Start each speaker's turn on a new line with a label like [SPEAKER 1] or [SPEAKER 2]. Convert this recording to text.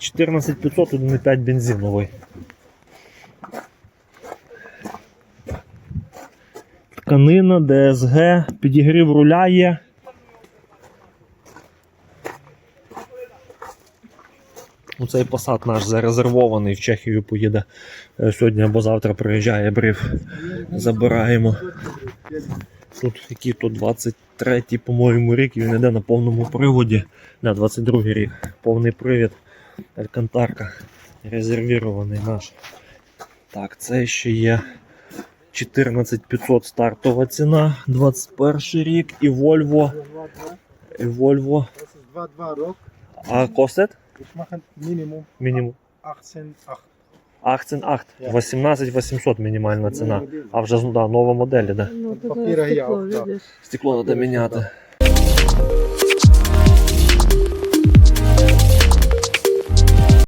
[SPEAKER 1] 14500 1,5 бензиновий. Тканина, ДСГ, підігрів руля є. Оцей посад наш зарезервований в Чехію поїде е, сьогодні або завтра приїжджає бриф. Забираємо. Тут який то 23-й, по-моєму, рік, і він йде на повному приводі. Не, 22-й рік. Повний привід. Алькантарка. Резервірований наш. Так, це ще є 14500 стартова ціна, 21 рік і Volvo. І Volvo.
[SPEAKER 2] Das ist 2-2 Rock.
[SPEAKER 1] А
[SPEAKER 2] mache Minimum
[SPEAKER 1] Мінімум
[SPEAKER 2] 18,8.
[SPEAKER 1] 18 18 800 мінімальна ціна. А вже да, нова модель іде.
[SPEAKER 3] Ну.
[SPEAKER 1] Стекло треба міняти.